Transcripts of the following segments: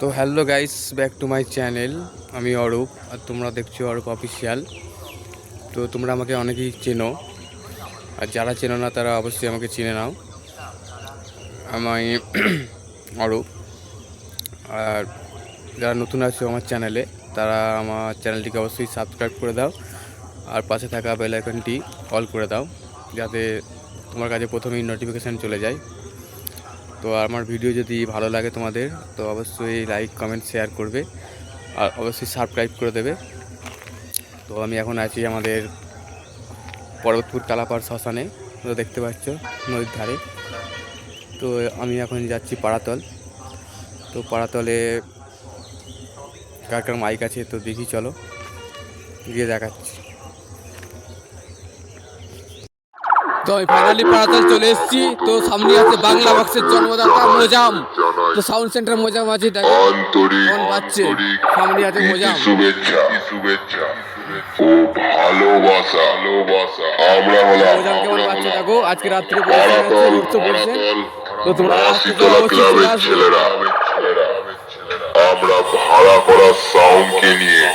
তো hello guys back to my channel আমি অরূপ, আর তোমরা দেখছ অরূপ অফিসিয়াল তো তোমরা আমাকে অনেকেই চেনো, আর যারা চেনো না, তারা অবশ্যই আমাকে চিনে নাও। আমি অরূপ, আর যারা নতুন আছে আমার চ্যানেলে তারা আমার চ্যানেলটিকে অবশ্যই সাবস্ক্রাইব করে দাও, আর পাশে থাকা বেল আইকনটি অল করে দাও, যাতে তোমার কাছে প্রথমেই নোটিফিকেশান চলে যায়। তো আমার ভিডিও যদি ভালো লাগে তোমাদের, তো অবশ্যই লাইক কমেন্ট শেয়ার করবে। আর অবশ্যই সাবস্ক্রাইব করে দেবে। তো আমি এখন আছি আমাদের পর্বতপুর কালাপাড় শ্মশানে তো দেখতে পাচ্ছ নদীর ধারে। তো আমি এখন যাচ্ছি পাড়াতল। তো পাড়াতলে কার কার মাইক আছে তো দেখি, চলো গিয়ে দেখাচ্ছি। তো আমি ফাইনালি পাড়াতাল চলে এসেছি। তো সামনে আছে বাংলা বক্সের জন্মদাতা মোজাম। তো সাউন্ড সেন্টার মোজাম আছে দেখো কেমন পাচ্ছে। সামনে আছে মোজাম। শুভেচ্ছা। শুভেচ্ছা ও ভালোবাসা। ভালোবাসা। আমরা হলাম মোজাম কেমন পাচ্ছে দেখো আজকে রাত্রে উঠতে বলছে তো তোমরা আসতে তো অবশ্যই ছেলেরা। আমরা ভাড়া করা সাউন্ডকে নিয়ে।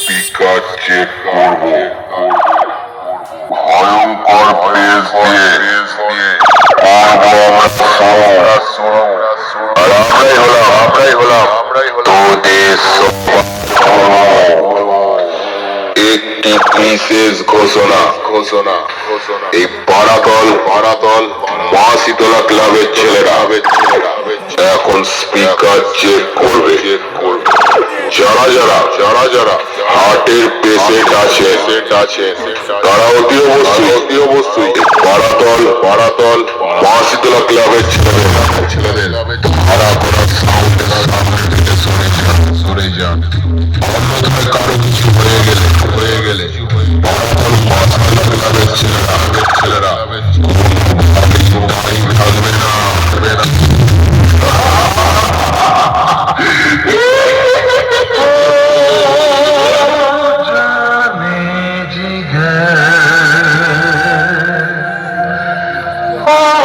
স্পিকার চেক করব। ভয়ঙ্কর আমরাই হলাম আমরাই হলাম আমরাই হলাম তোদের একটি বিশেষ ঘোষণা ঘোষণা ঘোষণা এই পাড়াতল পাড়াতল মা শীতলা ক্লাবের ছেলেরা এখন স্পিকার চেক করবে চেক করবে যারা যারা যারা যারা হার্টের পেশেন্ট আছে। আছে তারা অতি অবশ্যই অতি অবশ্যই পাড়াতল পাড়াতল মা শীতলা ক্লাবের ছেলেদের ছেলেদের ভাড়া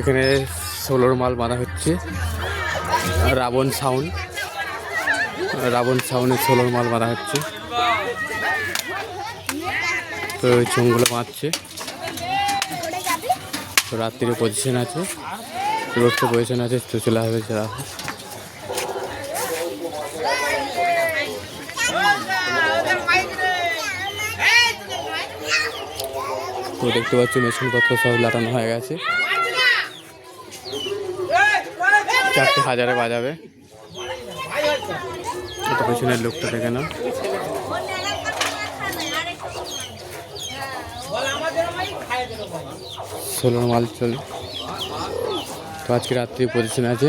এখানে সোলোর মাল বাঁধা হচ্ছে। রাবণ সাউন্ড রাবণ সাউন্ডের সোলোর মাল বাঁধা হচ্ছে। তো ওই চোঙগুলো বাঁধছে। তো রাত্রিরে পজিশন আছে। রোডটা পজিশন আছে, তো চলে আসবে যারা তো দেখতে পাচ্ছি, মেশিনপত্র সব লাটানো হয়ে গেছে। চারটে হাজারে বাজাবে। এটা পেছনের লোকটা দেখে না ষোলোর মাল চলে। তো আজকে রাত্রি পজিশন আছে।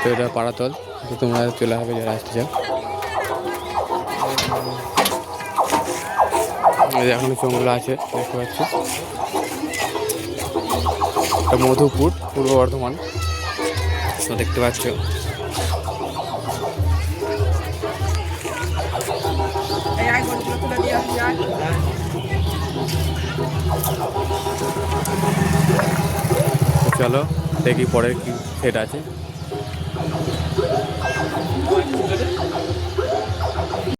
তো এটা পাড়াতল তো তোমরা চলে হবে যারা আসতে চাও। এখনও চোঙগুলো আছে, দেখতে পাচ্ছি। এটা মধুপুর পূর্ব বর্ধমান। দেখতে পাচ্ছ। চলো দেখি পরের কি সেট আছে।